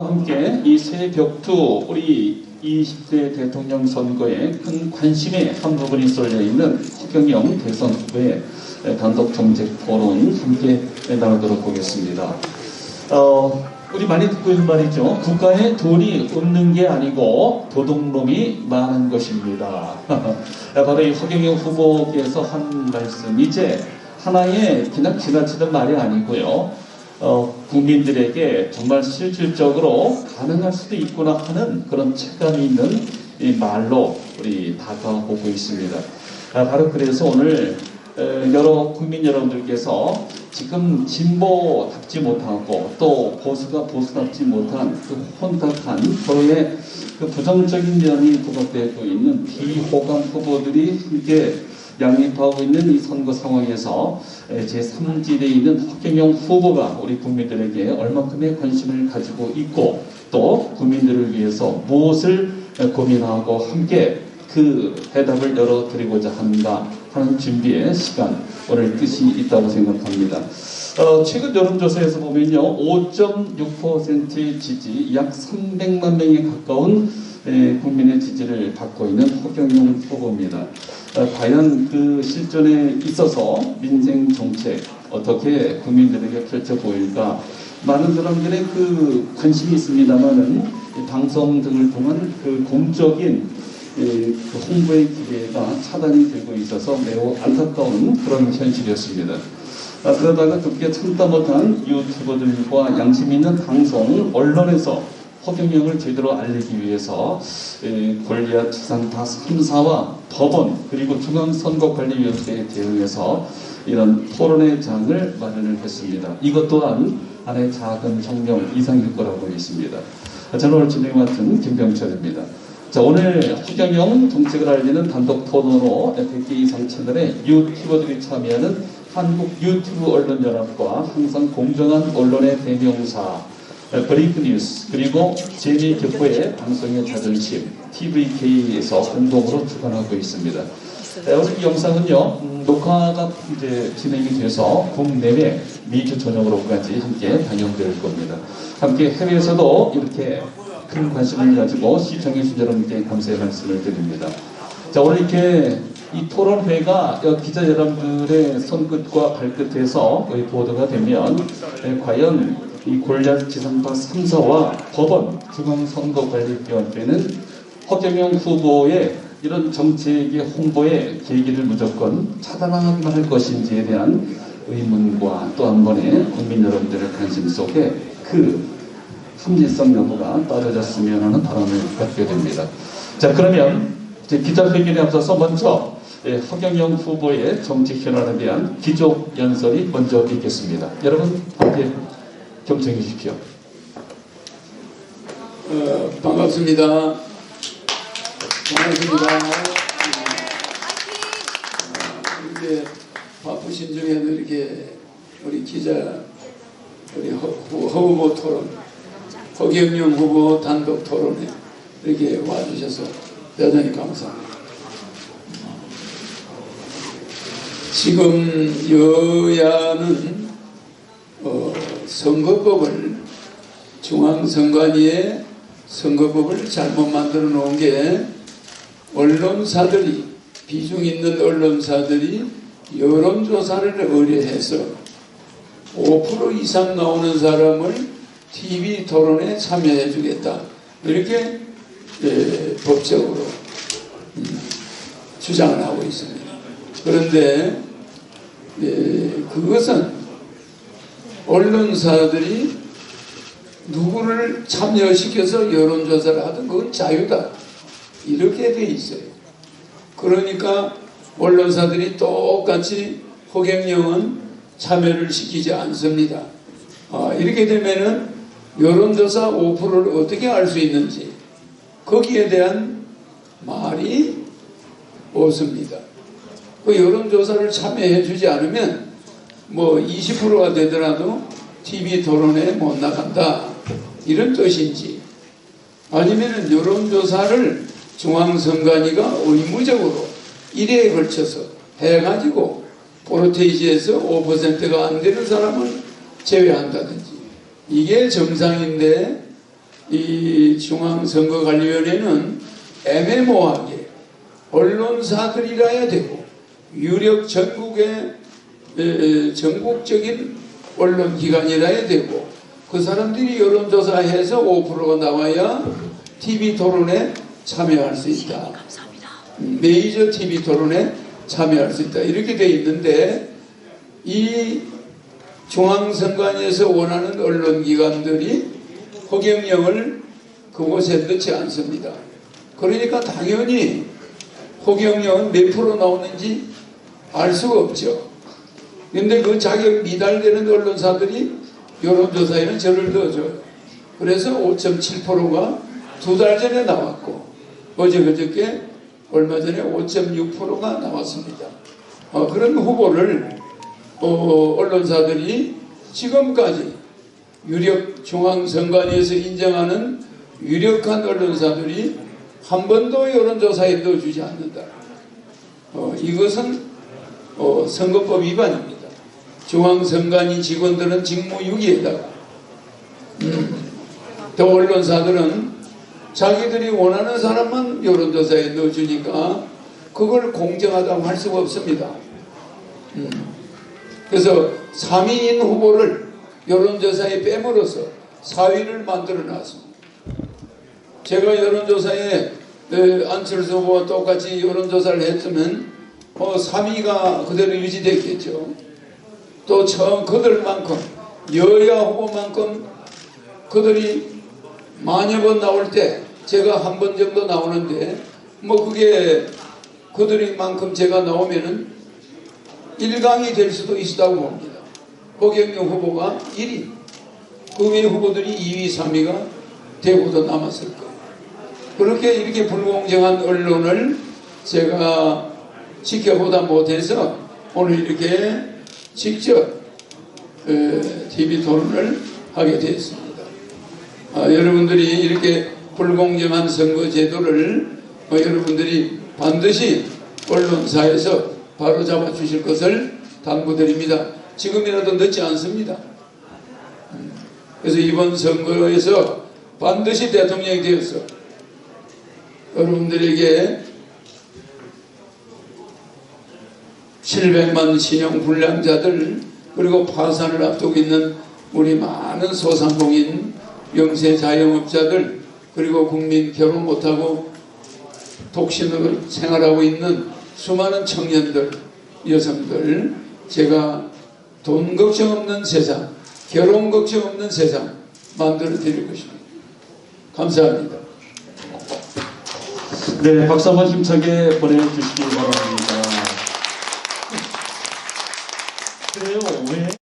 함께 이 새벽두 우리 20대 대통령 선거에 큰 관심의 한 부분이 쏠려 있는 희경영 대선 후보의 단독 정책 토론 함께 나누도록 하겠습니다. 어, 우리 많이 듣고 있는 말이죠. 국가에 돈이 없는 게 아니고 도둑놈이 많은 것입니다. 바로 이 허경영 후보께서 한 말씀 이제 하나의 그냥 지나치는 말이 아니고요. 어, 국민들에게 정말 실질적으로 가능할 수도 있구나 하는 그런 체감이 있는 이 말로 우리 다가오고 있습니다. 아, 바로 그래서 오늘 에, 여러 국민 여러분들께서 지금 진보답지 못하고 또 보수가 보수답지 못한 그 혼탁한 서로의 그 부정적인 면이 부각되고 있는 비호감 후보들이 함께 양립하고 있는 이 선거 상황에서 제3지대에 있는 허경영 후보가 우리 국민들에게 얼마큼의 관심을 가지고 있고 또 국민들을 위해서 무엇을 고민하고 함께 그 해답을 열어드리고자 한다 하는 준비의 시간 오늘 뜻이 있다고 생각합니다. 어, 최근 여론조사에서 보면요 5.6%의 지지 약 300만 명에 가까운 에, 국민의 지지를 받고 있는 허경영 후보입니다. 어, 과연 그 실전에 있어서 민생 정책 어떻게 국민들에게 펼쳐 보일까 많은 사람들의 그 관심이 있습니다만은 방송 등을 통한 그 공적인 예, 그 홍보의 기회가 차단이 되고 있어서 매우 안타까운 그런 현실이었습니다. 아, 그러다가 급게 참다 못한 유튜버들과 양심 있는 방송, 언론에서 허경영을 제대로 알리기 위해서 에, 골리앗 지상파 3사와 법원 그리고 중앙선거관리위원회에 대응해서 이런 토론의 장을 마련을 했습니다. 이것 또한 하나의 작은 혁명 이상일 거라고 보겠습니다. 저는 오늘 진행 맡은 김병철입니다. 자, 오늘 허경영 정책을 알리는 단독 토론으로 100개 이상 채널의 유튜버들이 참여하는 한국 유튜브 언론연합과 항상 공정한 언론의 대명사 브레이크 뉴스 그리고 재미격보의 방송의 자존심 TVK에서 공동으로 주관하고 있습니다. 네, 오늘 이 영상은요 음, 녹화가 이제 진행이 돼서 국내외 미주 전역으로까지 함께 방영될 겁니다. 함께 해외에서도 이렇게 큰 관심을 가지고 시청해 주신 여러분께 감사의 말씀을 드립니다. 자 오늘 이렇게 이 토론회가 기자 여러분들의 손끝과 발끝에서 보도가 되면 에, 과연 이 골리앗 지상파 3사와 법원 중앙선거관리위원회는 허경영 후보의 이런 정책의 홍보의 계기를 무조건 차단하기만 할 것인지에 대한 의문과 또 한 번의 국민 여러분들의 관심 속에 그 합리성 여부가 떨어졌으면 하는 바람을 갖게 됩니다. 자 그러면 기자회견에 앞서서 먼저 예, 허경영 후보의 정책 현안에 대한 기조 연설이 먼저 있겠습니다. 여러분 함께 경청해 주십시오. 어, 반갑습니다. 반갑습니다. 어, 이렇게 바쁘신 중에도 이렇게 우리 기자, 우리 허, 후- 후보 토론, 허경영 후보 단독 토론에 이렇게 와주셔서 대단히 감사합니다. 지금 여야는 어, 선거법을 중앙선관위에 선거법을 잘못 만들어 놓은 게 언론사들이 비중 있는 언론사들이 여론조사를 의뢰해서 5% 이상 나오는 사람을 TV 토론에 참여해 주겠다 이렇게 예, 법적으로 음, 주장을 하고 있습니다. 그런데 예, 그것은 언론사들이 누구를 참여시켜서 여론조사를 하든 그건 자유다. 이렇게 돼 있어요. 그러니까 언론사들이 똑같이 허경영은 참여를 시키지 않습니다. 아, 이렇게 되면은 여론조사 5%를 어떻게 알 수 있는지 거기에 대한 말이 없습니다. 그 여론조사를 참여해 주지 않으면 뭐 20%가 되더라도 TV 토론에 못 나간다. 이런 뜻인지 아니면은 여론조사를 중앙선관위가 의무적으로 1회에 걸쳐서 해가지고 포르테이지에서 5%가 안 되는 사람을 제외한다든지 이게 정상인데 이 중앙선거관리위원회는 애매모호하게 언론사들이라야 되고 유력 전국의 에, 전국적인 언론기관이라야 되고 그 사람들이 여론조사해서 5%가 나와야 TV 토론에 참여할 수 있다. 음, 메이저 TV 토론에 참여할 수 있다. 이렇게 돼 있는데 이 중앙선관위에서 원하는 언론기관들이 허경영을 그곳에 넣지 않습니다. 그러니까 당연히 허경영은 몇 프로 나오는지 알 수가 없죠. 근데 그 자격 미달되는 언론사들이 여론조사에는 저를 넣어줘요. 그래서 5.7%가 두 달 전에 나왔고 어제 그저께 얼마 전에 5.6%가 나왔습니다. 어, 그런 후보를 어, 언론사들이 지금까지 유력 중앙선관위에서 인정하는 유력한 언론사들이 한 번도 여론조사에 넣어주지 않는다. 어, 이것은 어, 선거법 위반입니다. 중앙선관위 직원들은 직무유기에다가 음, 또 언론사들은 자기들이 원하는 사람만 여론조사에 넣어주니까 그걸 공정하다고 할 수가 없습니다. 음, 그래서 3위인 후보를 여론조사에 빼므로써 4위를 만들어 놨습니다. 제가 여론조사에 에, 안철수 후보와 똑같이 여론조사를 했으면 어, 3위가 그대로 유지됐겠죠. 또 처음 그들만큼 여야 후보만큼 그들이 만여 번 나올 때 제가 한 번 정도 나오는데 뭐 그게 그들이 만큼 제가 나오면은 1강이 될 수도 있다고 봅니다. 허경영 후보가 1위, 그외 후보들이 2위, 3위가 되고도 남았을 거예요. 그렇게 이렇게 불공정한 언론을 제가 지켜보다 못해서 오늘 이렇게 직접 TV 토론을 하게 되었습니다. 아, 여러분들이 이렇게 불공정한 선거 제도를 어, 여러분들이 반드시 언론사에서 바로 잡아 주실 것을 당부드립니다. 지금이라도 늦지 않습니다. 음, 그래서 이번 선거에서 반드시 대통령이 되어서 여러분들에게 700만 신용 불량자들 그리고 파산을 앞두고 있는 우리 많은 소상공인 영세 자영업자들 그리고 국민 결혼 못하고 독신으로 생활하고 있는 수많은 청년들 여성들 제가 돈 걱정 없는 세상 결혼 걱정 없는 세상 만들어 드릴 것입니다. 감사합니다. 네, 박수 한번 힘차게 보내주시기 바랍니다. 그래요 왜?